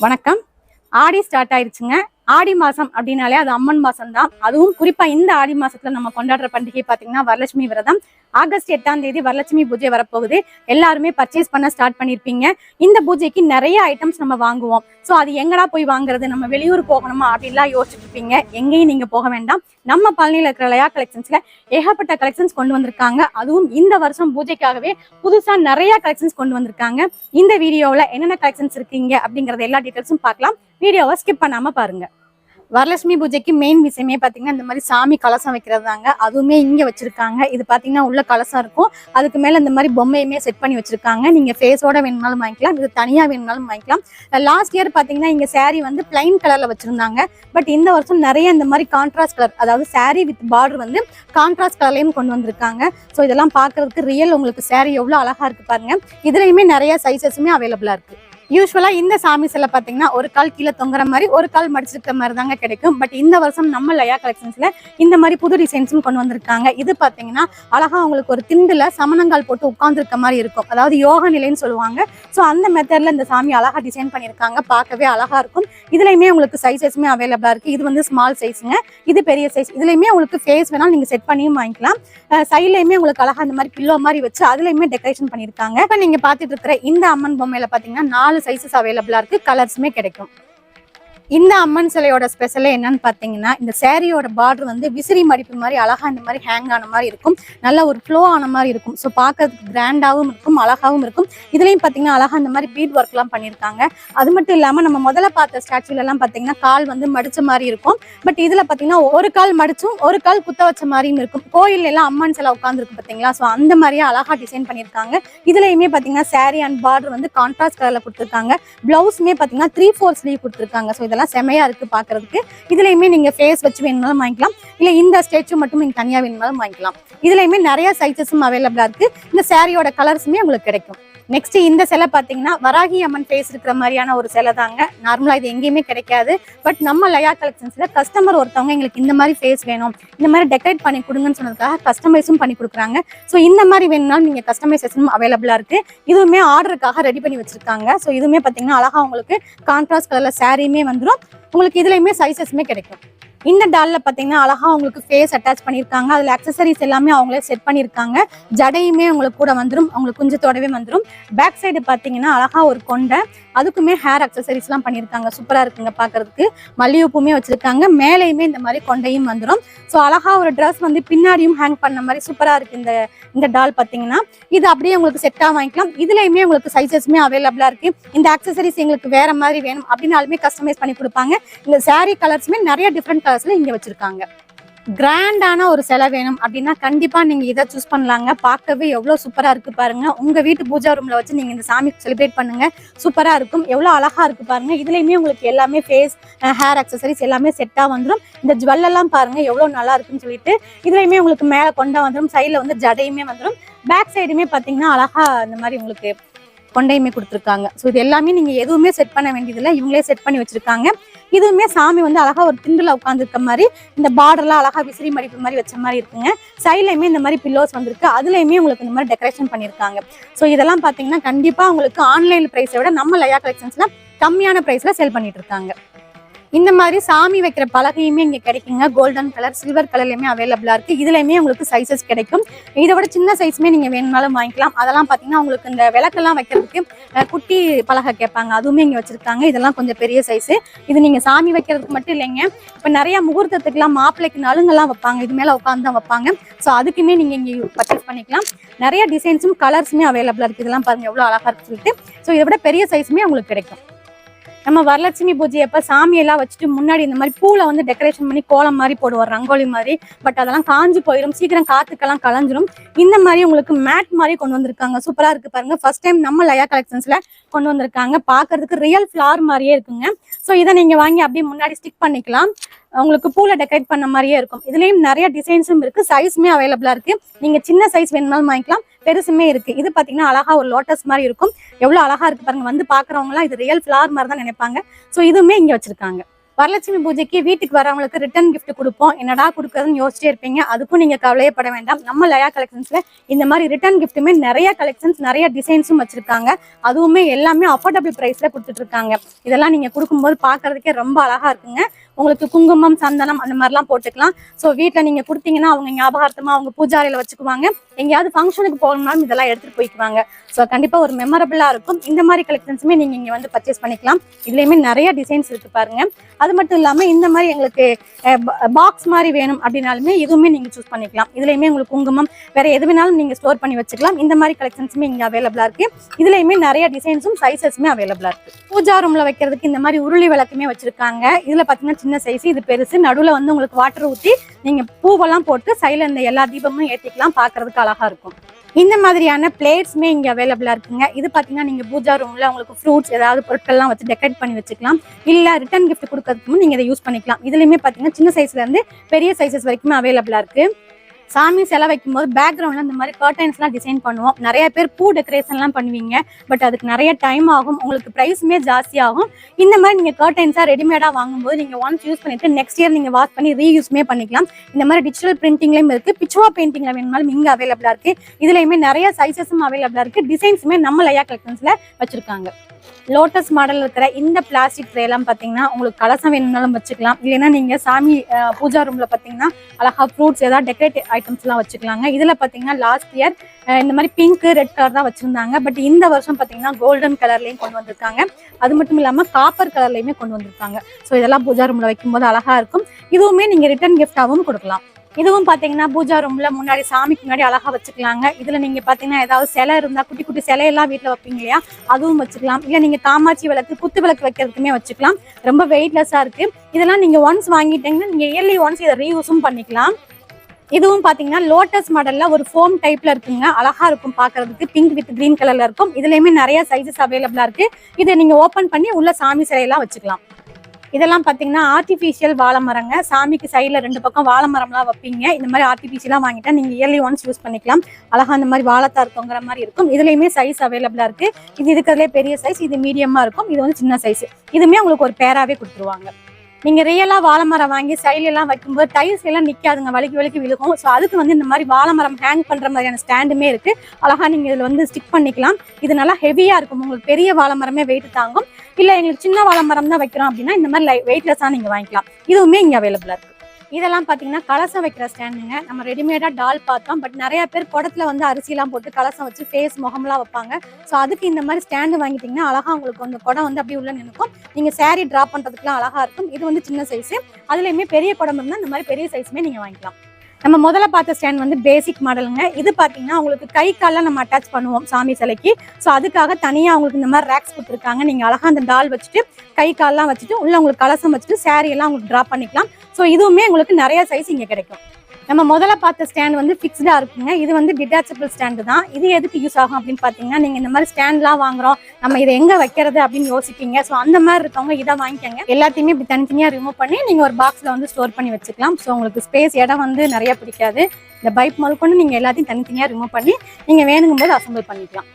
வணக்கம். ஆடி ஸ்டார்ட் ஆயிடுச்சுங்க ஆடி மாசம் அப்படின்னாலே அது அம்மன் மாசம் தான் அதுவும் குறிப்பா இந்த ஆடி மாசத்துல நம்ம கொண்டாடுற பண்டிகை பாத்தீங்கன்னா வரலட்சுமி விரதம். ஆகஸ்ட் எட்டாம் தேதி வரலட்சுமி பூஜை வரப்போகுது. எல்லாருமே பர்ச்சேஸ் பண்ண ஸ்டார்ட் பண்ணிருப்பீங்க. இந்த பூஜைக்கு நிறைய ஐட்டம்ஸ் நம்ம வாங்குவோம். ஸோ அது எங்கடா போய் வாங்குறது? நம்ம வெளியூர் போகணுமா? அப்படின்லாம் யோசிச்சுட்டு இருப்பீங்க. எங்கேயும் நீங்க போக வேண்டாம். நம்ம பழனியில இருக்கிற லயா கலெக்ஷன்ஸ்ல ஏகப்பட்ட கலெக்ஷன்ஸ் கொண்டு வந்திருக்காங்க. அதுவும் இந்த வருஷம் பூஜைக்காகவே புதுசா நிறைய கலெக்ஷன்ஸ் கொண்டு வந்திருக்காங்க. இந்த வீடியோவில் என்னென்ன கலெக்ஷன்ஸ் இருக்கீங்க அப்படிங்கறத எல்லா டீட்டெயில்ஸும் பார்க்கலாம். வீடியோவை ஸ்கிப் பண்ணாம பாருங்க. வரலட்சுமி பூஜைக்கு மெயின் விஷயமே பார்த்தீங்கன்னா இந்த மாதிரி சாமி கலசம் வைக்கிறது தாங்க அதுவுமே இங்கே வச்சுருக்காங்க. இது பார்த்தீங்கன்னா உள்ள கலசம் இருக்கும். அதுக்கு மேலே இந்த மாதிரி பொம்மையுமே செட் பண்ணி வச்சுருக்காங்க. நீங்கள் ஃபேஸோட வேணும்னாலும் வாங்கிக்கலாம். இது தனியாக வேணும்னாலும் வாங்கிக்கலாம். லாஸ்ட் இயர் பார்த்தீங்கன்னா இங்கே saree வந்து பிளைன் கலரில் வச்சிருந்தாங்க. பட் இந்த வருஷம் நிறைய இந்த மாதிரி கான்ட்ராஸ்ட் கலர் அதாவது சாரீ வித் பார்டர் வந்து கான்ட்ராஸ்ட் கலர்லையும் கொண்டு வந்திருக்காங்க. ஸோ இதெல்லாம் பார்க்கறதுக்கு ரியல் உங்களுக்கு சாரீ எவ்வளோ அழகா இருக்கு பாருங்க. இதுலையுமே நிறைய சைஸஸுமே அவைலபிளாக இருக்கு. யூஸ்வலாக இந்த சாமி சிலை பார்த்தீங்கன்னா ஒரு கால் கீழே தொங்குற மாதிரி ஒரு கால் மடிச்சிருக்கிற மாதிரி தாங்க கிடைக்கும். பட் இந்த வருஷம் நம்ம லயா கலெக்ஷன்ஸில் இந்த மாதிரி புது டிசைன்ஸும் கொண்டு வந்திருக்காங்க. இது பார்த்தீங்கன்னா அழகா அவங்களுக்கு ஒரு திண்டுல சமணங்கால் போட்டு உட்காந்துருக்க மாதிரி இருக்கும். அதாவது யோக நிலைன்னு சொல்லுவாங்க. ஸோ அந்த மெத்தடில் இந்த சாமி அழகா டிசைன் பண்ணியிருக்காங்க. பார்க்கவே அழகா இருக்கும். இதுலையுமே உங்களுக்கு சைஸஸுமே அவைலபிளாக இருக்குது இது வந்து ஸ்மால் சைஸுங்க இது பெரிய சைஸ் இதுலையுமே உங்களுக்கு ஃபேஸ் வேணாலும் நீங்கள் செட் பண்ணியும் வாங்கிக்கலாம். சைட்லயுமே உங்களுக்கு அழகா இந்த மாதிரி பில்லோ மாதிரி வச்சு அதுலையுமே டெக்கரேஷன் பண்ணியிருக்காங்க. இப்போ நீங்கள் பார்த்துட்டு இருக்கிற இந்த அம்மன் பொம்மையில பார்த்தீங்கன்னா நாலு சைஸஸ் அவைலபிளா இருக்கு. கலர்ஸுமே கிடைக்கும். இந்த அம்மன் சிலையோட ஸ்பெஷலே என்னன்னு பார்த்தீங்கன்னா இந்த சேரீயோட பார்டர் வந்து விசிறி மடிப்பு மாதிரி அழகா இந்த மாதிரி ஹேங் ஆன மாதிரி இருக்கும். நல்ல ஒரு ஃப்ளோ ஆன மாதிரி இருக்கும். ஸோ பார்க்கறதுக்கு கிராண்டாகவும் இருக்கும் அழகாவும் இருக்கும். இதுலயும் பார்த்தீங்கன்னா அழகா இந்த மாதிரி பீட் ஒர்க்லாம் பண்ணியிருக்காங்க அது மட்டும் இல்லாமல் நம்ம முதல்ல பார்த்த ஸ்டாச்சுல எல்லாம் பார்த்தீங்கன்னா கால் வந்து மடிச்ச மாதிரி இருக்கும். பட் இதுல பார்த்தீங்கன்னா ஒரு கால் மடிச்சும் ஒரு கால் குத்த வச்ச மாதிரியும் இருக்கும். கோயில் எல்லாம் அம்மன் சிலை உட்காந்துருக்கு பார்த்தீங்களா ஸோ அந்த மாதிரியே அழகா டிசைன் பண்ணியிருக்காங்க இதுலயுமே பார்த்தீங்கன்னா சேரீ அண்ட் பார்டர் வந்து கான்ட்ராஸ்ட் கலர்ல கொடுத்துருக்காங்க. பிளவுஸ்மே பார்த்தீங்கன்னா த்ரீ ஃபோர் ஸ்லீவ் கொடுத்துருக்காங்க ஸோ இதெல்லாம் செமையா இருக்கு பாக்குறதுக்கு. இதுலயுமே நீங்க ஃபேஸ் வச்சு வேணுனாலும் வாங்கிக்கலாம். இல்ல இந்த ஸ்டேச்சு மட்டும் நீங்க தனியா வேணுனாலும் வாங்கிக்கலாம். இதுலயுமே நிறைய சைஸஸும் அவைலபிளா இருக்கு. இந்த சாரியோட கலர்ஸுமே உங்களுக்கு கிடைக்கும். நெக்ஸ்ட் இந்த சிலை பார்த்தீங்கன்னா வராகி அம்மன் ஃபேஸ் இருக்கிற மாதிரியான ஒரு சிலை தாங்க. நார்மலாக இது எங்கேயுமே கிடைக்காது. பட் நம்ம லயா கலெக்ஷன்ஸில் கஸ்டமர் ஒருத்தவங்க எங்களுக்கு இந்த மாதிரி ஃபேஸ் வேணும். இந்த மாதிரி டெக்கரேட் பண்ணி கொடுங்கன்னு சொன்னதுக்காக கஸ்டமைஸும் பண்ணி கொடுக்குறாங்க. ஸோ இந்த மாதிரி வேணும்னாலும் நீங்கள் கஸ்டமைசேஷனும் அவைலபிளாக இருக்கு. இதுவுமே ஆர்டருக்காக ரெடி பண்ணி வச்சிருக்காங்க. ஸோ இதுவுமே பார்த்தீங்கன்னா அழகா உங்களுக்கு கான்ட்ராஸ்ட் கலரில் சாரியுமே வந்துடும் உங்களுக்கு இதுலையுமே சைஸஸுமே கிடைக்கும். இந்த டால்ல பார்த்தீங்கன்னா அழகா உங்களுக்கு ஃபேஸ் அட்டாச் பண்ணியிருக்காங்க. அதில் அக்சசரிஸ் எல்லாமே அவங்களே செட் பண்ணியிருக்காங்க. ஜடையுமே உங்களுக்கு கூட வந்துடும் உங்களுக்கு குஞ்சத்தோடவே வந்துடும் பேக் சைடு பார்த்தீங்கன்னா அழகா ஒரு கொண்டை. அதுக்குமே ஹேர் அக்சசரிஸ்லாம் பண்ணியிருக்காங்க. சூப்பராக இருக்குங்க பார்க்கறதுக்கு மல்லிகைப்பூமே வச்சிருக்காங்க. மேலேயுமே இந்த மாதிரி கொண்டையும் வந்துடும் ஸோ அழகா ஒரு ட்ரெஸ் வந்து பின்னாடியும் ஹேங் பண்ண மாதிரி சூப்பராக இருக்கு இந்த இந்த டால் பார்த்தீங்கன்னா இது அப்படியே உங்களுக்கு செட்டாக வாங்கிக்கலாம். இதுலையுமே உங்களுக்கு சைஸஸ்மே அவைலபிளாக இருக்கு. இந்த அக்சசரிஸ் எங்களுக்கு வேற மாதிரி வேணும். அப்படின்னாலுமே கஸ்டமைஸ் பண்ணி கொடுப்பாங்க. இந்த சாரீ கலர்ஸுமே நிறைய டிஃப்ரெண்ட் கலர்ஸ்ல இங்கே வச்சிருக்காங்க. கிராண்டான ஒரு சிலை வேணும் அப்படின்னா கண்டிப்பாக நீங்கள் இதை சூஸ் பண்ணலாங்க. பார்க்கவே எவ்வளோ சூப்பராக இருக்கு பாருங்க. உங்கள் வீட்டு பூஜா ரூமில் வச்சு நீங்கள் இந்த சாமி செலிப்ரேட் பண்ணுங்க. சூப்பராக இருக்கும். எவ்வளோ அழகா இருக்கு பாருங்க. இதுலேயுமே உங்களுக்கு எல்லாமே ஃபேஸ் ஹேர் அக்சசரிஸ் எல்லாமே செட்டாக வந்துடும் இந்த ஜுவல்லெல்லாம் பாருங்கள் பாருங்க நல்லா இருக்குன்னு சொல்லிட்டு இதுலேயுமே உங்களுக்கு மேலே கொண்டா வந்துடும் சைடில் வந்து ஜடையுமே வந்துடும் பேக் சைடுமே பார்த்தீங்கன்னா அழகா இந்த மாதிரி உங்களுக்கு கொண்டையுமே கொடுத்துருக்காங்க. ஸோ இது எல்லாமே நீங்கள் எதுவுமே செட் பண்ண வேண்டியதில்லை. இவங்களே செட் பண்ணி வச்சுருக்காங்க. இதுவுமே சாமி வந்து அழகாக ஒரு திண்டுல உட்காந்துருக்க மாதிரி இந்த பார்டர்லாம் அழகா விசிறி மடிப்பு மாதிரி வச்ச மாதிரி இருக்குங்க. சைட்லையுமே இந்த மாதிரி பில்லோஸ் வந்திருக்கு. அதுலேயுமே உங்களுக்கு இந்த மாதிரி டெக்கரேஷன் பண்ணியிருக்காங்க. ஸோ இதெல்லாம் பார்த்தீங்கன்னா கண்டிப்பாக உங்களுக்கு ஆன்லைன் ப்ரைஸை விட நம்ம லயா கலெக்ஷன்ஸில் கம்மியான ப்ரைஸில் சேல் பண்ணிட்டு இருக்காங்க. இந்த மாதிரி சாமி வைக்கிற பலகையுமே இங்க கிடைக்குங்க. கோல்டன் கலர் சில்வர் கலர்லயுமே அவைலபிளா இருக்கு. இதுலயுமே உங்களுக்கு சைஸஸ் கிடைக்கும். இதை விட சின்ன சைஸ்மே நீங்க வேணும்னாலும் வாங்கிக்கலாம். அதெல்லாம் பாத்தீங்கன்னா உங்களுக்கு இந்த விளக்கெல்லாம் வைக்கிறதுக்கு குட்டி பலகை கேட்பாங்க. அதுவுமே இங்க வச்சிருக்காங்க. இதெல்லாம் கொஞ்சம் பெரிய சைஸ் இது நீங்க சாமி வைக்கிறதுக்கு மட்டும் இல்லைங்க. இப்ப நிறைய முகூர்த்தத்துக்குலாம் மாப்பிள்ளைக்கு நலுங்கெல்லாம் வைப்பாங்க. இது மேல உட்காந்து தான் வைப்பாங்க. ஸோ அதுக்குமே நீங்க இங்க பர்ச்சேஸ் பண்ணிக்கலாம். நிறைய டிசைன்ஸும் கலர்ஸுமே அவைலபிளா இருக்கு. இதெல்லாம் பாருங்க எவ்வளவு அழகா இருக்கு சொல்லிட்டு. ஸோ இதை விட பெரிய சைஸுமே உங்களுக்கு கிடைக்கும். நம்ம வரலட்சுமி பூஜை அப்ப சாமியெல்லாம் வச்சுட்டு முன்னாடி இந்த மாதிரி பூல வந்து டெக்கரேஷன் பண்ணி கோலம் மாதிரி போடுவோம் ரங்கோலி மாதிரி. பட் அதெல்லாம் காஞ்சு போயிடும் சீக்கிரம் காத்துக்கெல்லாம் கலைஞ்சிரும். இந்த மாதிரி உங்களுக்கு மேட் மாதிரி கொண்டு வந்திருக்காங்க. சூப்பரா இருக்கு பாருங்க. ஃபர்ஸ்ட் டைம் நம்ம லயா கலெக்ஷன்ஸ்ல கொண்டு வந்திருக்காங்க. பாக்குறதுக்கு ரியல் ஃபிளார் மாதிரியே இருக்குங்க. ஸோ இதை நீங்க வாங்கி அப்படியே முன்னாடி ஸ்டிக் பண்ணிக்கலாம். உங்களுக்கு பூல டெக்கரேட் பண்ண மாதிரியே இருக்கும். இதுலயும் நிறைய டிசைன்ஸும் இருக்கு. சைஸுமே அவைலபிளா இருக்கு. நீங்க சின்ன சைஸ் வேணும்னாலும் வாங்கிக்கலாம். பெருசுமே இருக்கு. இது பாத்தீங்கன்னா அழகா ஒரு லோட்டஸ் மாதிரி இருக்கும். எவ்வளவு அழகா இருக்கு பாருங்க. வந்து பாக்குறவங்க எல்லாம் இது ரியல் ஃபிளார் மாதிரி தான் நினைப்பாங்க. ஸோ இதுவுமே இங்க வச்சிருக்காங்க. வரலட்சுமி பூஜைக்கு வீட்டுக்கு வரவங்களுக்கு ரிட்டர்ன் கிஃப்ட் கொடுப்போம். என்னடா கொடுக்குறதுன்னு யோசிச்சே இருப்பீங்க. அதுக்கும் நீங்க கவலையப்பட வேண்டாம். நம்ம லயா கலெக்ஷன்ஸ்ல இந்த மாதிரி ரிட்டர்ன் கிஃப்ட்டுமே நிறைய கலெக்ஷன்ஸ் நிறைய டிசைன்ஸும் வச்சிருக்காங்க. அதுவுமே எல்லாமே அஃபோர்டபுள் பிரைஸ்ல கொடுத்துட்டு இருக்காங்க. இதெல்லாம் நீங்க கொடுக்கும்போது பாக்குறதுக்கே ரொம்ப அழகா இருக்குங்க. உங்களுக்கு குங்குமம் சந்தனம் அந்த மாதிரிலாம் போட்டுக்கலாம். ஸோ வீட்டில் நீங்கள் கொடுத்தீங்கன்னா அவங்க ஞாபகார்த்தமாக அவங்க பூஜாரியில் வச்சுக்குவாங்க. எங்கேயாவது ஃபங்க்ஷனுக்கு போகணும்னாலும் இதெல்லாம் எடுத்துகிட்டு போய்க்குவாங்க. ஸோ கண்டிப்பாக ஒரு மெமரபிளாக இருக்கும். இந்த மாதிரி கலெக்ஷன்ஸுமே நீங்கள் இங்கே வந்து பர்ச்சேஸ் பண்ணிக்கலாம். இதுலேயுமே நிறைய டிசைன்ஸ் இருக்கு பாருங்க. அது மட்டும் இல்லாமல் இந்த மாதிரி எங்களுக்கு பாக்ஸ் மாதிரி வேணும் அப்படின்னாலுமே இதுவுமே நீங்கள் சூஸ் பண்ணிக்கலாம். இதுலேயுமே உங்களுக்கு குங்குமம் வேறு எது வேணாலும் நீங்கள் ஸ்டோர் பண்ணி வச்சுக்கலாம். இந்த மாதிரி கலெக்ஷன்ஸுமே இங்கே அவைலபிளாக இருக்குது இதுலேயுமே நிறைய டிசைன்ஸும் சைஸஸுமே அவைலபிளாக இருக்குது பூஜா ரூமில் வைக்கிறதுக்கு இந்த மாதிரி உருளி விளக்குமே வச்சுருக்காங்க. இதில் பார்த்தீங்கன்னா சின்ன சைஸ் இது பெருசு. நடுவில் வந்து உங்களுக்கு வாட்டர் ஊற்றி நீங்கள் பூவெல்லாம் போட்டு சைடில் இந்த எல்லா தீபமும் ஏற்றிக்கலாம் பார்க்குறதுக்கு அழகாக இருக்கும். இந்த மாதிரியான பிளேட்ஸ்மே இங்க அவைலபிளா இருக்குங்க. இது பாத்தீங்கன்னா நீங்க பூஜா ரூம்ல உங்களுக்கு ஃப்ரூட்ஸ் ஏதாவது பொருட்கள்லாம் வச்சு டெக்கரேட் பண்ணி வச்சுக்கலாம். இல்ல ரிட்டர்ன் கிஃப்ட் கொடுக்கறதுக்கு நீங்க இதை யூஸ் பண்ணிக்கலாம். இதுலயுமே பாத்தீங்கன்னா சின்ன சைஸ்ல இருந்து பெரிய சைஸஸ் வரைக்குமே அவைலபிளா இருக்கு. சாமி சிலை வைக்கும்போது பேக்ரவுண்ட்ல இந்த மாதிரி கர்டைன்ஸ்லாம் டிசைன் பண்ணுவோம். நிறைய பேர் பூ டெக்கரேஷன்லாம் பண்ணுவீங்க. பட் அதுக்கு நிறைய டைம் ஆகும். உங்களுக்கு ப்ரைஸுமே ஜாஸ்தியாகும் இந்த மாதிரி நீங்கள் கர்டைன்ஸாக ரெடிமேடாக வாங்கும்போது நீங்கள் ஒன்ஸ் யூஸ் பண்ணிட்டு நெக்ஸ்ட் இயர் நீங்கள் வாஷ் பண்ணி ரீயூஸ்மே பண்ணிக்கலாம். இந்த மாதிரி டிஜிட்டல் பிரிண்டிங்லயும் இருக்குது பிச்சுவா பெயிண்டிங்கில் வேணுமாலும் இங்கே அவைலபிளாக இருக்குது இதுலையுமே நிறைய சைஸஸும் அவைலபிளாக இருக்குது டிசைன்ஸுமே நம்ம லயா கலெக்ஷன்ஸில் வச்சுருக்காங்க. லோட்டஸ் மாடல் இருக்கிற இந்த பிளாஸ்டிக் ட்ரேலாம் பார்த்தீங்கன்னா பாத்தீங்கன்னா உங்களுக்கு கலசம் வேணும்னாலும் வச்சுக்கலாம். இல்லைன்னா நீங்க சாமி பூஜா ரூம்ல பாத்தீங்கன்னா அழகா ஃப்ரூட்ஸ் ஏதாவது டெக்கரேட்டிவ் ஐட்டம்ஸ் எல்லாம் வச்சுக்கலாங்க. இதுல பாத்தீங்கன்னா லாஸ்ட் இயர் இந்த மாதிரி பிங்க் ரெட் கலர் தான் வச்சிருந்தாங்க. பட் இந்த வருஷம் பாத்தீங்கன்னா கோல்டன் கலர்லயும் கொண்டு வந்திருக்காங்க. அது மட்டும் இல்லாம காப்பர் கலர்லயுமே கொண்டு வந்திருக்காங்க. ஸோ இதெல்லாம் பூஜா ரூம்ல வைக்கும்போது அழகா இருக்கும். இதுவுமே நீங்க ரிட்டர்ன் கிஃப்டாகவும் கொடுக்கலாம். இதுவும் பார்த்தீங்கன்னா பூஜா ரூம்ல முன்னாடி சாமிக்கு முன்னாடி அழகா வச்சுக்கலாங்க. இதுல நீங்க பாத்தீங்கன்னா ஏதாவது சிலை இருந்தா குட்டி குட்டி சிலையெல்லாம் வீட்டுல வைப்பீங்க இல்லையா? அதுவும் வச்சுக்கலாம். இல்ல நீங்க காமாட்சி விளக்கு குத்து விளக்கு வைக்கிறதுக்குமே வச்சுக்கலாம். ரொம்ப வெயிட்லெஸ்ஸா இருக்கு. இதெல்லாம் நீங்க ஒன்ஸ் வாங்கிட்டீங்கன்னா நீங்க இயர்லி ஒன்ஸ் இதை ரீயூஸும் பண்ணிக்கலாம். இதுவும் பாத்தீங்கன்னா லோட்டஸ் மாடல்ல ஒரு ஃபோம் டைப்ல இருக்குங்க. அழகா இருக்கும் பார்க்கிறதுக்கு பிங்க் வித் கிரீன் கலர்ல இருக்கும். இதுலயுமே நிறைய சைஸஸ் அவைலபிளா இருக்கு. இதை நீங்க ஓபன் பண்ணி உள்ள சாமி சிலையெல்லாம் வச்சுக்கலாம். இதெல்லாம் பாத்தீங்கன்னா ஆர்டிஃபிஷியல் வாழை மரங்க. சாமிக்கு சைடுல ரெண்டு பக்கம் வாழை மரம்லாம் வைப்பீங்க. இந்த மாதிரி ஆர்டிஃபிஷியலாக வாங்கிட்டா நீங்கள் இயர்லி ஒன்ஸ் யூஸ் பண்ணிக்கலாம். அழகா அந்த மாதிரி வாழைத்தார் தொங்குற மாதிரி இருக்கும். இதுலேயுமே சைஸ் அவைலபிளா இருக்கு. இது இருக்கிறதுலே பெரிய சைஸ் இது மீடியமா இருக்கும். இது வந்து சின்ன சைஸ் இதுவுமே உங்களுக்கு ஒரு பேராவே கொடுத்துருவாங்க. நீங்கள் ரியலாக வாழை மரம் வாங்கி சைலெல்லாம் வைக்கும்போது டைல்ஸ் எல்லாம் நிற்காதுங்க வலிக்கு வலிக்கு விழுகும். ஸோ அதுக்கு வந்து இந்த மாதிரி வாழை மரம் ஹேங் பண்ணுற மாதிரியான ஸ்டாண்டுமே இருக்கு. அழகாக நீங்கள் இதில் வந்து ஸ்டிக் பண்ணிக்கலாம். இது நல்லா ஹெவியாக இருக்கும். உங்களுக்கு பெரிய வாழை மரமே வெயிட் தாங்கும். இல்லை எங்களுக்கு சின்ன வாழை மரம் தான் வைக்கிறோம் அப்படின்னா இந்த மாதிரி வெயிட்லெஸ்ஸாக நீங்கள் வாங்கிக்கலாம். இதுவுமே இங்கே அவைலபிளாக இருக்குது இதெல்லாம் பார்த்தீங்கன்னா கலசம் வைக்கிற ஸ்டாண்டுங்க. நம்ம ரெடிமேடாக டால் பார்த்தோம். பட் நிறைய பேர் குடத்துல வந்து அரிசிலாம் போட்டு கலசம் வச்சு ஃபேஸ் முகம்லாம் வைப்பாங்க. ஸோ அதுக்கு இந்த மாதிரி ஸ்டாண்டு வாங்கிட்டிங்கன்னா அழகா உங்களுக்கு அந்த குடம் வந்து அப்படியே உள்ள நினைக்கும் நீங்கள் சேரீ ட்ரா பண்ணுறதுக்குலாம் அழகாக இருக்கும். இது வந்து சின்ன சைஸு அதுலேயுமே பெரிய குடம் இருந்தால் இந்த மாதிரி பெரிய சைஸுமே நீங்கள் வாங்கிக்கலாம். நம்ம முதல்ல பார்த்த ஸ்டாண்ட் வந்து பேசிக் மாடலுங்க இது பாத்தீங்கன்னா உங்களுக்கு கை காலெலாம் நம்ம அட்டாச் பண்ணுவோம் சாமி சிலைக்கு. ஸோ அதுக்காக தனியா உங்களுக்கு இந்த மாதிரி ரேக்ஸ் கொடுத்துருக்காங்க. நீங்க அழகா அந்த டால் வச்சுட்டு கை கால்லாம் வச்சுட்டு உள்ள உங்களுக்கு கலசம் வச்சுட்டு சேரீ எல்லாம் உங்களுக்கு டிராப் பண்ணிக்கலாம். ஸோ இதுவுமே உங்களுக்கு நிறைய சைஸ் இங்க கிடைக்கும். நம்ம முதல்ல பார்த்த ஸ்டாண்ட் வந்து ஃபிக்ஸ்டாக இருக்குங்க. இது வந்து டிட்டாச்சபிள் ஸ்டாண்டு தான். இது எதுக்கு யூஸ் ஆகும் அப்படின்னு பார்த்தீங்கன்னா நீங்கள் இந்த மாதிரி ஸ்டாண்ட்லாம் வாங்குறோம். நம்ம இதை எங்கே வைக்கிறது அப்படின்னு யோசிப்பீங்க. ஸோ அந்த மாதிரி இருக்கவங்க இதை வாங்கிக்கோங்க. எல்லாத்தையுமே இப்படி தனித்தனியாக ரிமூவ் பண்ணி நீங்கள் ஒரு பாக்ஸில் வந்து ஸ்டோர் பண்ணி வச்சுக்கலாம். ஸோ உங்களுக்கு ஸ்பேஸ் இடம் வந்து நிறைய பிடிக்காது. இந்த பைப் முதல் கொண்டு நீங்கள் எல்லாத்தையும் தனித்தனியாக ரிமூவ் பண்ணி நீங்கள் வேணுங்கும் போது அசம்பிள் பண்ணிக்கலாம்.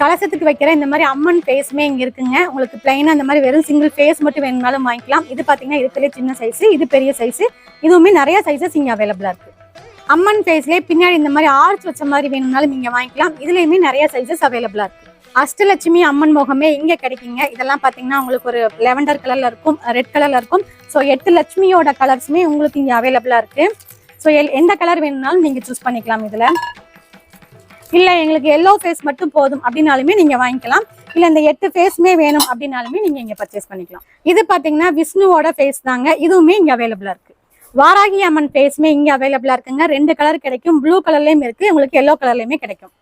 கலசத்துக்கு வைக்கிற இந்த மாதிரி அம்மன் ஃபேஸ்மே இங்கே இருக்குங்க. உங்களுக்கு பிளைனாக இந்த மாதிரி வெறும் சிங்கிள் ஃபேஸ் மட்டும் வேணும்னாலும் வாங்கிக்கலாம். இது பார்த்தீங்கன்னா இதுக்குள்ளே சின்ன சைஸ் இது பெரிய சைஸு இதுவுமே நிறைய சைஸஸ் இங்கே அவைலபிளாக இருக்கு. அம்மன் ஃபேஸ்லேயே பின்னாடி இந்த மாதிரி ஆர்ச் வச்ச மாதிரி வேணும்னாலும் நீங்கள் வாங்கிக்கலாம். இதுலேயுமே நிறைய சைஸஸ் அவைலபிளாக இருக்கு. அஷ்டலட்சுமி அம்மன் முகமே இங்கே கிடைக்குங்க. இதெல்லாம் பார்த்தீங்கன்னா உங்களுக்கு ஒரு லெவண்டர் கலரில் இருக்கும் ரெட் கலரில் இருக்கும். ஸோ எட்டு லட்சுமியோட கலர்ஸுமே உங்களுக்கு இங்கே அவைலபிளாக இருக்குது ஸோ எந்த கலர் வேணும்னாலும் நீங்கள் சூஸ் பண்ணிக்கலாம் இதில். இல்லை எங்களுக்கு எல்லோ ஃபேஸ் மட்டும் போதும் அப்படின்னாலுமே நீங்கள் வாங்கிக்கலாம். இல்லை இந்த எட்டு ஃபேஸுமே வேணும் அப்படின்னாலுமே நீங்கள் இங்கே பர்ச்சேஸ் பண்ணிக்கலாம். இது பார்த்தீங்கன்னா விஷ்ணுவோட ஃபேஸ் தாங்க. இதுவுமே இங்கே அவைலபிளாக இருக்குது வாராகி அம்மன் ஃபேஸ்மே இங்கே அவைலபிளாக இருக்குங்க. ரெண்டு கலர் கிடைக்கும். ப்ளூ கலர்லேயும் இருக்குது உங்களுக்கு எல்லோ கலர்லேயுமே கிடைக்கும்.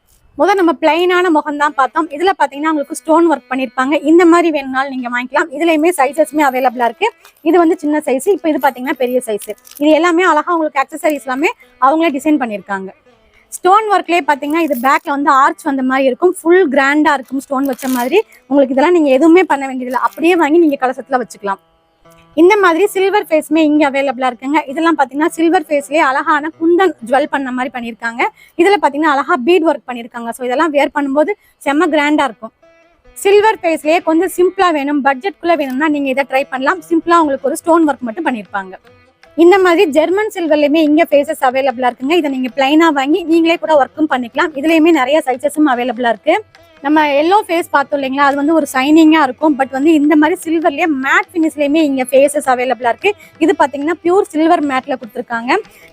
முதல் நம்ம பிளைனான முகம் தான் பார்த்தோம். இதில் பார்த்தீங்கன்னா உங்களுக்கு ஸ்டோன் ஒர்க் பண்ணியிருப்பாங்க இந்த மாதிரி வேணும்னாலும் நீங்கள் வாங்கிக்கலாம். இதுலேயுமே சைஸஸ்மே அவைலபிளாக இருக்குது இது வந்து சின்ன சைஸ் இப்போ இது பார்த்தீங்கன்னா பெரிய சைஸ் இது எல்லாமே அழகாக உங்களுக்கு அக்சசரிஸ் எல்லாமே அவங்களே டிசைன் பண்ணியிருக்காங்க ஸ்டோன் ஒர்க்லேயே பார்த்தீங்கன்னா இது பேக்ல வந்து ஆர்ச் வந்த மாதிரி இருக்கும். ஃபுல் கிராண்டா இருக்கும் ஸ்டோன் வச்ச மாதிரி. உங்களுக்கு இதெல்லாம் நீங்க எதுவுமே பண்ண வேண்டியதில்லை. அப்படியே வாங்கி நீங்க கலசத்துல வச்சுக்கலாம். இந்த மாதிரி சில்வர் ஃபேஸ்மே இங்க அவைலபிளாக இருக்குங்க. இதெல்லாம் பாத்தீங்கன்னா சில்வர் ஃபேஸ்லயே அழகான குந்தன் ஜுவல் பண்ண மாதிரி பண்ணியிருக்காங்க. இதுல பாத்தீங்கன்னா அழகா பீட் ஒர்க் பண்ணியிருக்காங்க. ஸோ இதெல்லாம் வேர் பண்ணும்போது செம்ம கிராண்டா இருக்கும். சில்வர் ஃபேஸ்லயே கொஞ்சம் சிம்பிளா வேணும். பட்ஜெட்குள்ளே வேணும்னா நீங்க இதை ட்ரை பண்ணலாம். சிம்பிளா உங்களுக்கு ஒரு ஸ்டோன் ஒர்க் மட்டும் பண்ணிருப்பாங்க இந்த மாதிரி ஜெர்மன் சில்வர்லையுமே இங்கே ஃபேஸஸ் அவைலபிளாக இருக்குங்க. இதை நீங்கள் பிளைனாக வாங்கி நீங்களே கூட ஒர்க்கும் பண்ணிக்கலாம். இதுலேயுமே நிறைய சைஸஸும் அவைலபிளாக இருக்குது நம்ம எல்லோ ஃபேஸ் பார்த்தோம் இல்லைங்களா? அது வந்து ஒரு சைனிங்காக இருக்கும். பட் வந்து இந்த மாதிரி சில்வர்லேயே மேட் ஃபினிஷ்லேயுமே இங்கே ஃபேஸஸ் அவைலபிளாக இருக்குது இது பார்த்தீங்கன்னா பியூர் சில்வர் மேட்டில் கொடுத்துருக்காங்க.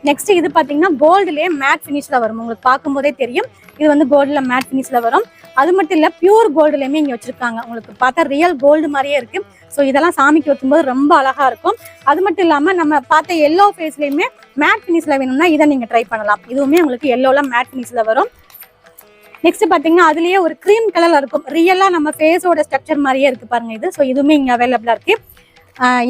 நெக்ஸ்ட் இது பார்த்தீங்கன்னா கோல்டுலேயே மேட் ஃபினிஷில் வரும். உங்களுக்கு பார்க்கும்போதே தெரியும். இது வந்து கோல்டில் மேட் ஃபினிஷில் வரும். அது மட்டும் இல்லை பியூர் கோல்டுலையுமே இங்கே வச்சுருக்காங்க. உங்களுக்கு பார்த்தா ரியல் கோல்டு மாதிரியே இருக்குது ஸோ இதெல்லாம் சாமிக்கு வைக்கும்போது ரொம்ப அழகாக இருக்கும். அது மட்டும் இல்லாமல் நம்ம பார்த்த எல்லோ ஃபேஸ்லேயுமே மேட் ஃபினிஷில் வேணும்னா இதை நீங்கள் ட்ரை பண்ணலாம். இதுவுமே உங்களுக்கு எல்லோலாம் மேட் ஃபினிஷில் வரும். நெக்ஸ்ட் பார்த்தீங்கன்னா அதுலேயே ஒரு க்ரீம் கலரில் இருக்கும். ரியலாக நம்ம ஃபேஸோட ஸ்ட்ரக்சர் மாதிரியே இருக்கு பாருங்கள் இது. ஸோ இதுவுமே இங்கே அவைலபிளாக இருக்குது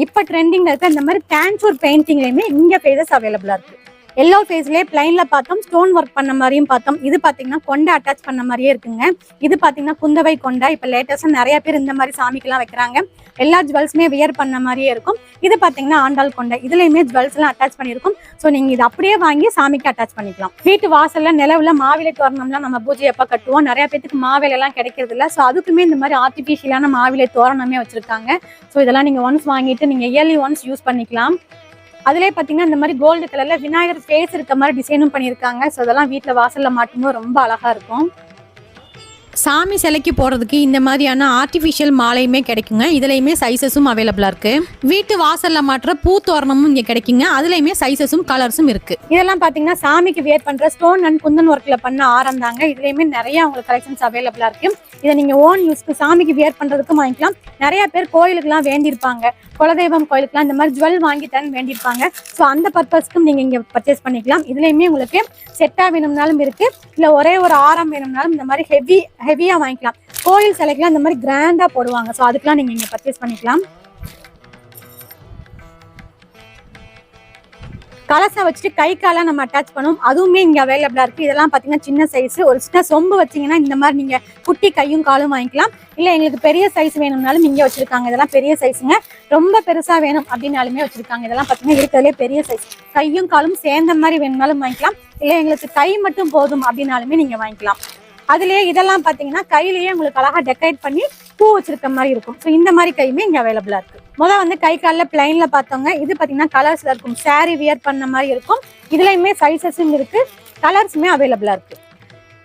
இப்போ ட்ரெண்டிங்கில் இருக்க இந்த மாதிரி கேன்சூர் பெயிண்டிங்லேயுமே இங்கே ஃபேஸஸ் அவைலபிளாக இருக்குது எல்லோ ஃபேஸ்லேயே பிளைனில் பார்த்தோம் ஸ்டோன் ஒர்க் பண்ண மாதிரியும் பார்த்தோம். இது பாத்தீங்கன்னா கொண்டை அட்டாச் பண்ண மாதிரியே இருக்குங்க. இது பாத்தீங்கன்னா குந்தவை கொண்டை. இப்போ லேட்டஸ்ட்டாக நிறைய பேர் இந்த மாதிரி சாமிக்கெல்லாம் வைக்கிறாங்க. எல்லா ஜுவல்ஸுமே வியர் பண்ண மாதிரியே இருக்கும். இது பாத்தீங்கன்னா ஆண்டாள் கொண்டை. இதுலேயுமே ஜுவல்ஸ் எல்லாம் அட்டாச் பண்ணியிருக்கும். ஸோ நீங்க இது அப்படியே வாங்கி சாமிக்கு அட்டாச் பண்ணிக்கலாம். வீட்டு வாசல்ல நிலவுல மாவிலை தோரணம்லாம் நம்ம பூஜை எப்ப கட்டுவோம். நிறைய பேத்துக்கு மாவிலைலாம் கிடைக்கிறது இல்ல. ஸோ அதுக்குமே இந்த மாதிரி ஆர்டிஃபிஷியலான மாவிலை தோரணமே வச்சிருக்காங்க. ஸோ இதெல்லாம் நீங்க ஒன்ஸ் வாங்கிட்டு நீங்க இயர்லி ஒன்ஸ் யூஸ் பண்ணிக்கலாம். அதுலயே பாத்தீங்கன்னா இந்த மாதிரி கோல்டு கலர்ல விநாயகர் ஃபேஸ் இருக்க மாதிரி டிசைனும் பண்ணியிருக்காங்க. ஸோ அதெல்லாம் வீட்டில் வாசல்ல மாட்டும்போது ரொம்ப அழகா இருக்கும். சாமி சிலைக்கு போடுறதுக்கு இந்த மாதிரியான ஆர்டிஃபிஷியல் மாலையுமே கிடைக்குங்க. இதுலையுமே சைஸஸும் அவைலபிளாக இருக்குது வீட்டு வாசலில் மாற்ற பூ தோரணமும் இங்கே கிடைக்குங்க. அதுலையுமே சைஸஸும் கலர்ஸும் இருக்குது இதெல்லாம் பார்த்தீங்கன்னா சாமிக்கு வியர் பண்ணுற ஸ்டோன் அண்ட் குந்தன் ஒர்க்கில் பண்ண ஆரம் தாங்க. இதுலயுமே நிறைய உங்களுக்கு கலெக்ஷன்ஸ் அவைலபிளாக இருக்குது இதை நீங்கள் ஓன் யூஸ்க்கு சாமிக்கு வியர் பண்ணுறதுக்கும் வாங்கிக்கலாம். நிறைய பேர் கோயிலுக்குலாம் வேண்டியிருப்பாங்க. குலதெய்வம் கோயிலுக்குலாம் இந்த மாதிரி ஜுவல் வாங்கி தரேன்னு வேண்டியிருப்பாங்க. ஸோ அந்த பர்பஸ்க்கும் நீங்கள் இங்கே பர்ச்சேஸ் பண்ணிக்கலாம். இதுலேயுமே உங்களுக்கு செட்டாக வேணும்னாலும் இருக்குது இல்லை ஒரே ஒரு ஆரம் வேணும்னாலும் இந்த மாதிரி ஹெவி ஹெவியா வாங்கிக்கலாம். கோயில் சிலைக்கெல்லாம் இந்த மாதிரி கிராண்டா போடுவாங்க. ஸோ அதுக்கெல்லாம் நீங்க இங்கே பர்ச்சேஸ் பண்ணிக்கலாம். கலசம் வச்சுட்டு கை காலை நம்ம அட்டாச் பண்ணுவோம். அதுவுமே இங்க அவைலபிளா இருக்கு. இதெல்லாம் பாத்தீங்கன்னா சின்ன சைஸ் ஒரு சின்ன சொம்பு வச்சீங்கன்னா இந்த மாதிரி நீங்க குட்டி கையும் காலும் வாங்கிக்கலாம். இல்ல எங்களுக்கு பெரிய சைஸ் வேணும்னாலும் இங்க வச்சிருக்காங்க. இதெல்லாம் பெரிய சைஸுங்க ரொம்ப பெருசா வேணும் அப்படின்னாலுமே வச்சிருக்காங்க. இதெல்லாம் பாத்தீங்கன்னா இருக்கிறதுலே பெரிய சைஸ் கையும் காலும் சேர்ந்த மாதிரி வேணும்னாலும் வாங்கிக்கலாம். இல்ல எங்களுக்கு கை மட்டும் போதும் அப்படின்னாலுமே நீங்க வாங்கிக்கலாம். அதுலயே இதெல்லாம் பாத்தீங்கன்னா கையிலேயே உங்களுக்கு அழகா டெக்கரேட் பண்ணி பூ வச்சிருக்க மாதிரி இருக்கும். ஸோ இந்த மாதிரி கையுமே இங்க அவைலபிளா இருக்கு. முதல் வந்து கை காலில் பிளைன்ல பார்த்தோங்க. இது பாத்தீங்கன்னா கலர்ஸ்ல இருக்கும். saree வியர் பண்ண மாதிரி இருக்கும். இதுலயுமே சைசஸும் இருக்கு. கலர்ஸுமே அவைலபிளா இருக்கு.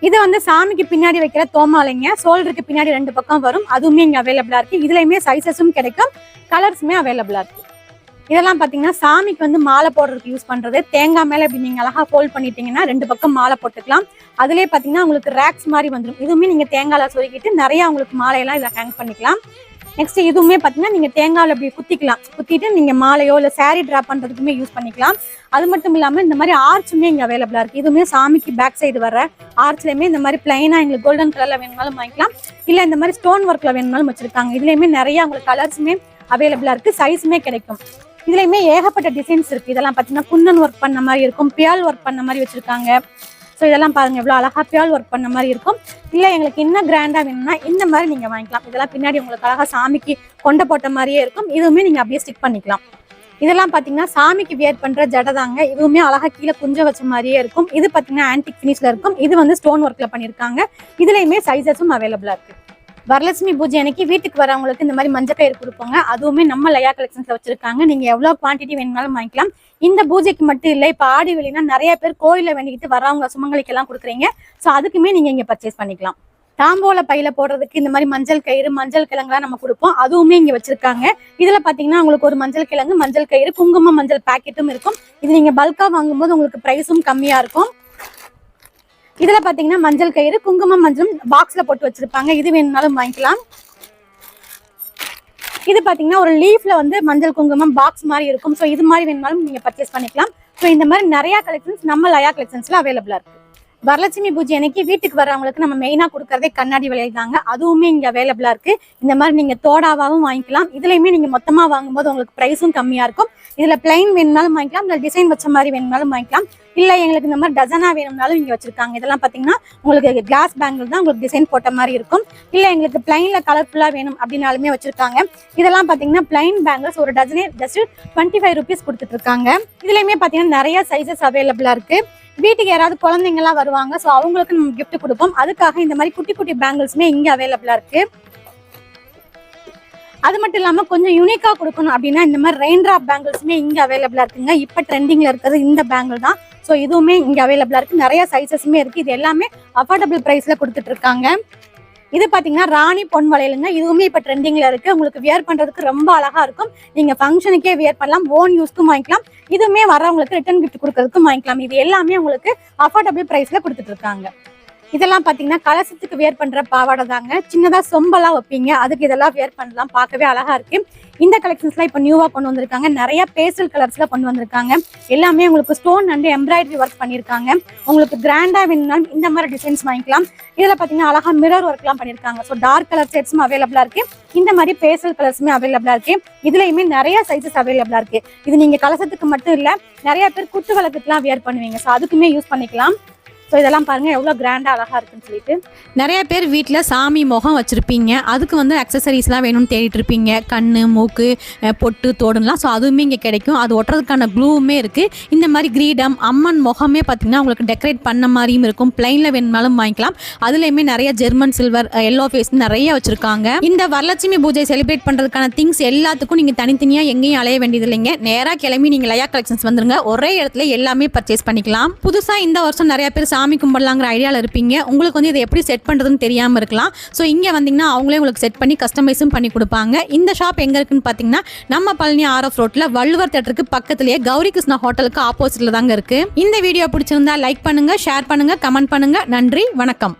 இது வந்து சாமிக்கு பின்னாடி வைக்கிற தோமாலைங்க. சோல்டருக்கு பின்னாடி ரெண்டு பக்கம் வரும். அதுவுமே இங்க அவைலபிளா இருக்கு. இதுலயுமே சைசஸும் கிடைக்கும். கலர்ஸுமே அவைலபிளா இருக்கு. இதெல்லாம் பார்த்தீங்கன்னா சாமிக்கு வந்து மாலை போடுறதுக்கு யூஸ் பண்ணுறது தேங்காய் மேலே இப்படி நீங்க அழகா ஃபோல்ட் பண்ணிட்டீங்கன்னா ரெண்டு பக்கம் மாலை போட்டுக்கலாம். அதுலேயே பார்த்தீங்கன்னா உங்களுக்கு ரேக்ஸ் மாதிரி வந்துடும் இதுவுமே நீங்க தேங்காயில சொல்லிக்கிட்டு நிறைய உங்களுக்கு மாலையெல்லாம் இதில் ஹேங் பண்ணிக்கலாம். நெக்ஸ்ட் இதுவுமே பாத்தீங்கன்னா நீங்க தேங்காயில் அப்படி குத்திக்கலாம். குத்திட்டு நீங்க மாலையோ இல்லை சாரீ ட்ரா பண்ணுறதுக்குமே யூஸ் பண்ணிக்கலாம். அது மட்டும் இல்லாமல் இந்த மாதிரி ஆர்ச்சுமே இங்கே அவைலபிளா இருக்கு. இதுவுமே சாமிக்கு பேக் சைடு வர ஆர்ச்லயுமே இந்த மாதிரி பிளைனா எங்களுக்கு கோல்டன் கலர்ல வேணும்னாலும் வாங்கிக்கலாம். இல்லை இந்த மாதிரி ஸ்டோன் ஒர்க்கில் வேணும்னாலும் வச்சிருக்காங்க. இதுலேயுமே நிறைய உங்களுக்கு கலர்ஸுமே அவைலபிளா இருக்கு. சைஸுமே கிடைக்கும். இதுலையுமே ஏகப்பட்ட டிசைன்ஸ் இருக்கு. இதெல்லாம் பார்த்தீங்கன்னா குன்னன் ஒர்க் பண்ண மாதிரி இருக்கும். பியால் ஒர்க் பண்ண மாதிரி வச்சிருக்காங்க. ஸோ இதெல்லாம் பாருங்க எவ்வளோ அழகாக பியால் ஒர்க் பண்ண மாதிரி இருக்கும். இல்லை எங்களுக்கு இன்னும் கிராண்டாக வேணும்னா இந்த மாதிரி நீங்கள் வாங்கிக்கலாம். இதெல்லாம் பின்னாடி உங்களுக்கு அழகாக சாமிக்கு கொண்டை போட்ட மாதிரியே இருக்கும். இதுவுமே நீங்கள் அப்படியே ஸ்டிக் பண்ணிக்கலாம். இதெல்லாம் பார்த்தீங்கன்னா சாமிக்கு வியர் பண்ணுற ஜடை தாங்க. இதுவுமே அழகாக கீழே குஞ்ச வச்ச மாதிரியே இருக்கும். இது பார்த்தீங்கன்னா ஆன்டிக் ஃபினிஷில் இருக்கும். இது வந்து ஸ்டோன் ஒர்க்கில் பண்ணியிருக்காங்க இதுலேயுமே சைஸஸும் அவைலபிளாக இருக்குது வரலட்சுமி பூஜை அன்னைக்கு வீட்டுக்கு வரவங்களுக்கு இந்த மாதிரி மஞ்சள் கயிறு கொடுப்பாங்க. அதுவுமே நம்ம லயா கலெக்ஷன்ஸ்ல வச்சிருக்காங்க. நீங்க எவ்வளவு குவான்டிட்டி வேணும்னாலும் வாங்கிக்கலாம். இந்த பூஜைக்கு மட்டும் இல்லை இப்ப ஆடி வெளினா நிறைய பேர் கோயில வேண்டிக்கிட்டு வரவங்க சுமங்கலிக்கு எல்லாம் கொடுக்குறீங்க. ஸோ அதுக்குமே நீங்க இங்க பர்ச்சேஸ் பண்ணிக்கலாம். தாம்போல பையில போடுறதுக்கு இந்த மாதிரி மஞ்சள் கயிறு மஞ்சள் கிழங்குலாம் நம்ம கொடுப்போம். அதுவுமே இங்க வச்சிருக்காங்க. இதுல பாத்தீங்கன்னா உங்களுக்கு ஒரு மஞ்சள் கிழங்கு மஞ்சள் கயிறு குங்குமம் மஞ்சள் பாக்கெட்டும் இருக்கும். இது நீங்க பல்கா வாங்கும்போது உங்களுக்கு பிரைஸும் கம்மியா இருக்கும். இதுல பாத்தீங்கன்னா மஞ்சள் கயிறு குங்குமம் மஞ்சளும் பாக்ஸ்ல போட்டு வச்சிருப்பாங்க. இது வேணும்னாலும் வாங்கிக்கலாம். இது பாத்தீங்கன்னா ஒரு லீஃப்ல வந்து மஞ்சள் குங்குமம் பாக்ஸ் மாதிரி இருக்கும். ஸோ இது மாதிரி வேணும்னாலும் நீங்க பர்ச்சேஸ் பண்ணிக்கலாம். ஸோ இந்த மாதிரி நிறையா கலெக்ஷன்ஸ் நம்ம லயா கலெக்ஷன்ஸில் அவைலபிளா இருக்கு. வரலட்சுமி பூஜை அன்னைக்கு வீட்டுக்கு வரவங்களுக்கு நம்ம மெயினா கொடுக்கறதே கண்ணாடி விலையில் தாங்க. அதுவுமே இங்க அவைலபிளா இருக்கு. இந்த மாதிரி நீங்க தோடாவாகவும் வாங்கிக்கலாம். இதுலையுமே நீங்க மொத்தமாக வாங்கும்போது உங்களுக்கு ப்ரைஸும் கம்மியாக இருக்கும். இதுல பிளைன் வேணுனாலும் வாங்கிக்கலாம். இல்லை டிசைன் வச்ச மாதிரி வேணுனாலும் வாங்கிக்கலாம். இல்லை எங்களுக்கு இந்த மாதிரி டசனாக வேணும்னாலும் இங்கே வச்சுருக்காங்க. இதெல்லாம் பார்த்தீங்கன்னா உங்களுக்கு கிளாஸ் பேங்கிள் தான் உங்களுக்கு டிசைன் போட்ட மாதிரி இருக்கும். இல்லை எங்களுக்கு பிளைனில் கலர்ஃபுல்லாக வேணும் அப்படின்னாலுமே வச்சுருக்காங்க. இதெல்லாம் பார்த்தீங்கன்னா பிளைன் பேங்கிள்ஸ் ஒரு டஜனே ஜஸ்ட் டுவெண்ட்டி ஃபைவ் ருபீஸ் கொடுத்துட்ருக்காங்க. இதுலேயுமே பார்த்தீங்கன்னா நிறைய சைஸஸ் அவைலபிளாக இருக்குது வீட்டுக்கு யாராவது குழந்தைங்கலாம் வருவாங்க ஸோ அவங்களுக்கு நம்ம கிஃப்ட் கொடுப்போம். அதுக்காக இந்த மாதிரி குட்டி குட்டி பேங்கிள்ஸுமே இங்கே அவைலபிளாக இருக்குது அது மட்டும் இல்லாமல் கொஞ்சம் யூனிக்காக கொடுக்கணும் அப்படின்னா இந்த மாதிரி ரெயின் ட்ராப் பேங்கிள்ஸுமே இங்கே அவைலபிளாக இருக்குங்க. இப்போ ட்ரெண்டிங்கில் இருக்கிறது இந்த பேங்கிள் தான். ஸோ இதுவுமே இங்க அவைலபிளா இருக்கு. நிறைய சைஸஸுமே இருக்கு. இது எல்லாமே அஃபோர்டபுள் பிரைஸ்ல கொடுத்துட்டு இருக்காங்க இது பாத்தீங்கன்னா ராணி பொன் வளையலுங்க. இதுவுமே இப்போ ட்ரெண்டிங்ல இருக்கு. உங்களுக்கு வியர் பண்றதுக்கு ரொம்ப அழகா இருக்கும். நீங்க ஃபங்க்ஷனுக்கே வியர் பண்ணலாம். ஓன் யூஸ்க்கும் வாங்கிக்கலாம். இதுவுமே வரவங்களுக்கு ரிட்டர்ன் கிஃப்ட் கொடுக்கறதுக்கும் வாங்கிக்கலாம். இது எல்லாமே உங்களுக்கு அஃபோர்டபுள் பிரைஸ்ல கொடுத்துட்டு இருக்காங்க இதெல்லாம் பார்த்தீங்கன்னா கலசத்துக்கு வியர் பண்ணுற பாவாடை தாங்க. சின்னதாக சொம்பெல்லாம் வைப்பீங்க. அதுக்கு இதெல்லாம் வியர் பண்ணலாம். பார்க்கவே அழகா இருக்கு. இந்த கலெக்ஷன்ஸ்லாம் இப்போ நியூவாக கொண்டு வந்திருக்காங்க. நிறைய பேஸ்டல் கலர்ஸ்லாம் கொண்டு வந்திருக்காங்க. எல்லாமே உங்களுக்கு ஸ்டோன் அண்ட் எம்ப்ராய்டரி ஒர்க் பண்ணியிருக்காங்க உங்களுக்கு கிராண்டாக வேணும்னாலும் இந்த மாதிரி டிசைன்ஸ் வாங்கிக்கலாம். இதில் பார்த்தீங்கன்னா அழகா மிரர் ஒர்க்லாம் பண்ணியிருக்காங்க ஸோ டார்க் கலர் செட்ஸும் அவைலபிளாக இருக்கு. இந்த மாதிரி பேஸ்டல் கலர்ஸுமே அவைலபிளா இருக்கு. இதுலையுமே நிறைய சைஸஸ் அவைலபிளாக இருக்குது இது நீங்கள் கலசத்துக்கு மட்டும் இல்லை நிறைய பேர் குத்து விளக்குக்குலாம் வியர் பண்ணுவீங்க. ஸோ அதுக்குமே யூஸ் பண்ணிக்கலாம். ஸோ இதெல்லாம் பாருங்கள் எவ்வளவு கிராண்டாக அழகா இருக்குன்னு சொல்லிட்டு. நிறைய பேர் வீட்டில் சாமி முகம் வச்சுருப்பீங்க. அதுக்கு வந்து அக்சசரிஸ்லாம் வேணும்னு தேடிட்டு இருப்பீங்க. கண் மூக்கு பொட்டு தோடுலாம். ஸோ அதுவுமே இங்கே கிடைக்கும். அது ஒட்டுறதுக்கான க்ளூவுமே இருக்குது இந்த மாதிரி கிரீடம் அம்மன் முகமே பார்த்தீங்கன்னா உங்களுக்கு டெக்கரேட் பண்ண மாதிரியும் இருக்கும். பிளைனில் வேணும்னாலும் வாங்கிக்கலாம். அதுலேயுமே நிறைய ஜெர்மன் சில்வர் எல்லோ ஃபேஸ் நிறைய வச்சுருக்காங்க. இந்த வரலட்சுமி பூஜை செலிப்ரேட் பண்ணுறதுக்கான திங்ஸ் எல்லாத்துக்கும் நீங்கள் தனித்தனியாக எங்கேயும் அலைய வேண்டியது இல்லைங்க நேராக கிளம்பி நீங்கள் லயா கலெக்ஷன்ஸ் வந்துருங்க. ஒரே இடத்துல எல்லாமே பர்ச்சேஸ் பண்ணிக்கலாம். புதுசாக இந்த வருஷம் நிறைய பேர் சாமி கும்பிடலாங்கிற ஐடியாவில் இருப்பீங்க. உங்களுக்கு வந்து இதை எப்படி செட் பண்ணுறதுன்னு தெரியாமல் இருக்கலாம். ஸோ இங்கே வந்தீங்கன்னா அவங்களே உங்களுக்கு செட் பண்ணி கஸ்டமைஸும் பண்ணி கொடுப்பாங்க. இந்த ஷாப் எங்கே இருக்குன்னு பார்த்தீங்கன்னா நம்ம பழனி ஆர்எஃப் ரோட்டில் வள்ளுவர் தேட்டருக்கு பக்கத்துலேயே கௌரி கிருஷ்ணா ஹோட்டலுக்கு ஆப்போசிட்டில் தாங்க இருக்குது இந்த வீடியோ பிடிச்சிருந்தா லைக் பண்ணுங்கள் ஷேர் பண்ணுங்கள் கமெண்ட் பண்ணுங்கள் நன்றி வணக்கம்.